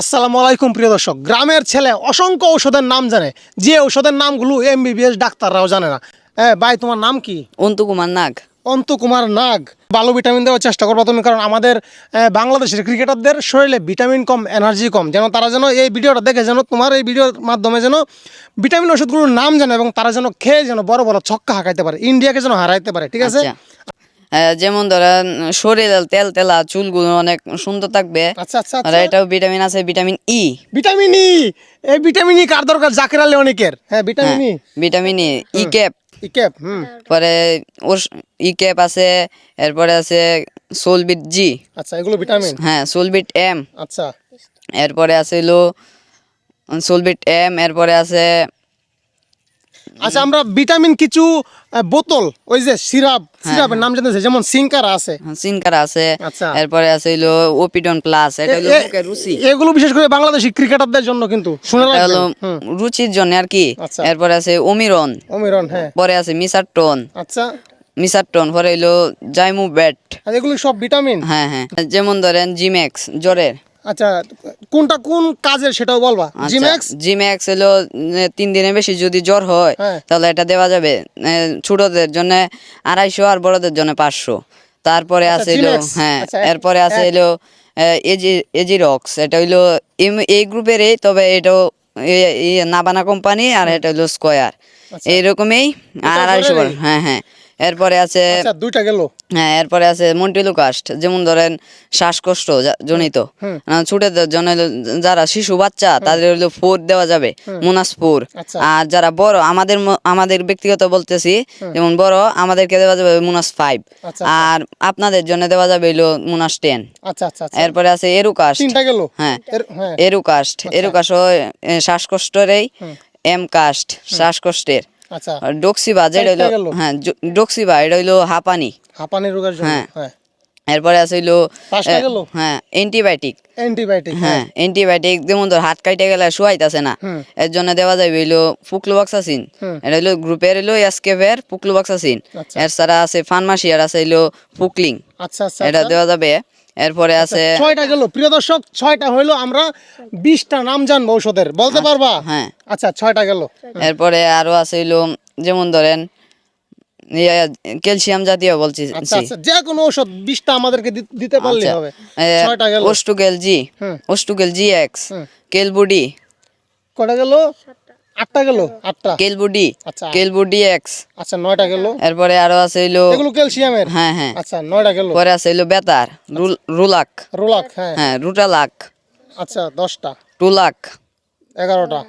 আসসালামু আলাইকুম প্রিয় দর্শক। গ্রামের ছেলে অসংখ্য ঔষধের নাম জানে। যে ঔষধের নামগুলো এমবিবিএস ডাক্তাররাও জানে না। হ্যাঁ ভাই তোমার নাম কি? অন্তু কুমার নাগ। অন্ত কুমার নাগ। ভালো ভিটামিন দেওয়ার চেষ্টা করব তুমি কারণ আমাদের বাংলাদেশের ক্রিকেটারদের শরীরে ভিটামিন কম এনার্জি কম। যেন তারা যেন এই ভিডিওটা দেখে যেন তোমার এই ভিডিওর মাধ্যমে যেন ভিটামিন ওষুধগুলোর নাম জানে এবং তারা যেন খেয়ে যেন বড় বড় ছক্কা হাঁকাইতে পারে ইন্ডিয়াকে যেন হারাইতে পারে ঠিক আছে? আচ্ছা। যেমন ধরেন শরীরে তেল তেলা চুলগুলো অনেক সুন্দর থাকবে। আচ্ছা আচ্ছা আর আচ্ছা। এটাও ভিটামিন আছে ভিটামিন ই। ভিটামিন ই! এই ভিটামিন ই কার দরকার? জাকির আলী অনেকের। হ্যাঁ vitamin E. Vitamin E E cap. E cap হুম। পরে ওর ই ক্যাপ আছে এরপরে আছে সোলবিট জি। আচ্ছা এগুলো ভিটামিন? হ্যাঁ সোলবিট এম। আচ্ছা। এরপরে আছে হলো সোলবিট এম এরপরে আছে আচ্ছা আমরা ভিটামিন কিছু বোতল ওই যে সিরাপ হ্যাঁ, সিরাপের নাম জানতেছে যেমন সিঙ্কার আছে। সিনকার আছে। আচ্ছা। এরপরে আছে হলো ওপিডন প্লাস এটা হলো মুখের রুচি। এগুলো বিশেষ করে বাংলাদেশি ক্রিকেটারদের জন্য কিন্তু শুনে রাখবেন রুচির জন্য আর কি। আচ্ছা। এরপরে আছে ওমিরন অমিরন হ্যাঁ। পরে আছে মিসারটন আচ্ছা। মিসারটন পরে হইল জাইমু ব্যাট এগুলো সব ভিটামিন হ্যাঁ হ্যাঁ। যেমন ধরেন জিম্যাক্স জ্বরের। আচ্ছা কোনটা কোন কাজের সেটাও বলবা? আচ্ছা, জিম্যাক্স জিম্যাক্স হলো তিন দিনের বেশি যদি জ্বর হয় হ্যাঁ। তাহলে এটা দেওয়া যাবে ছোটদের জন্য আড়াইশো আর বড়দের জন্য পাঁচশো। তারপরে আচ্ছা, আছে হলো হ্যাঁ আচ্ছা, এরপরে আছে এক- হলো এজি এজিরক্স এটা হইল এই গ্রুপেরই তবে এটাও নাবানা কোম্পানি আর এটা হলো স্কোয়ার এইরকমই আর আড়াইশো হ্যাঁ হ্যাঁ। এরপরে আছে আচ্ছা দুইটা গেল। হ্যাঁ এরপরে আছে মন্টিলুকাস্ট যেমন ধরেন শ্বাসকষ্ট জনিত। হুম। আহ, জন্য যারা শিশু বাচ্চা তাদের হলো ফোর দেওয়া যাবে মুনাসপুর। আচ্ছা। আর যারা বড় আমাদের আমাদের ব্যক্তিগত বলতেছি যেমন বড় আমাদেরকে দেওয়া যাবে মুনাস ফাইভ। আচ্ছা, আর আপনাদের জন্য দেওয়া যাবে হলো মুনাস টেন। এরপরে আছে এরুকাস্ট। তিনটা গেল? হ্যাঁ। এর- হ্যাঁ। এরুকাস্ট। এরুকাস্ট শ্বাসকষ্টেরই এম কাস্ট শ্বাসকষ্টের। আচ্ছা ডক্সিবা যেটা হইল হ্যাঁ ডক্সিবা এটা হইল হাঁপানি হাঁপানি রোগের জন্য হ্যাঁ। হ্যাঁ এরপরে আছে হইল? হ্যাঁ অ্যান্টিবায়োটিক অ্যান্টিবায়োটিক হ্যাঁ অ্যান্টিবায়োটিক যেমন ধর হাত কাইটে গেলে শুয়াইতেছে না এর জন্য দেওয়া যাবে হইল পুকলুবাক্সাসিন হুম। এটা হইল গ্রুপের হইল এসকেভের পুকলুবাক্সাসিন আচ্ছা। এর ছাড়া আছে ফার্মাসি আর আছে হইল পুকলিং আচ্ছা আচ্ছা এটা আচ্ছা। দেওয়া যাবে এরপরে আছে ছয়টা গেল। প্রিয় দর্শক ছয়টা হইল আমরা বিশটা নাম জানব ঔষধের। বলতে পারবা? হ্যাঁ। আচ্ছা ছয়টা গেল। এরপরে আরও আছে হইল যেমন ধরেন ক্যালসিয়াম জাতীয় বলছি আচ্ছা আচ্ছা যে কোনো ঔষধ বিশটা আমাদেরকে দিতে পারলে হবে। ছয়টা গেল। ওস্টুগেল জি হুম। ওস্টুগেল জি এক্স। কেলবুডি। কটা গেল? আটটা গেল? আটটা। কেলবুডি। আচ্ছা। কেলবুডি এক্স। আচ্ছা নয়টা গেল। এরপরে আরও আছে হইল এগুলো ক্যালসিয়ামের? হ্যাঁ হ্যাঁ। আচ্ছা নয়টা গেল। পরে আছে হইল বেতার রুলাক রুলাক। রোলাক হ্যাঁ। হ্যাঁ রুটালাক। আচ্ছা দশটা। টুলাক। এগারোটা।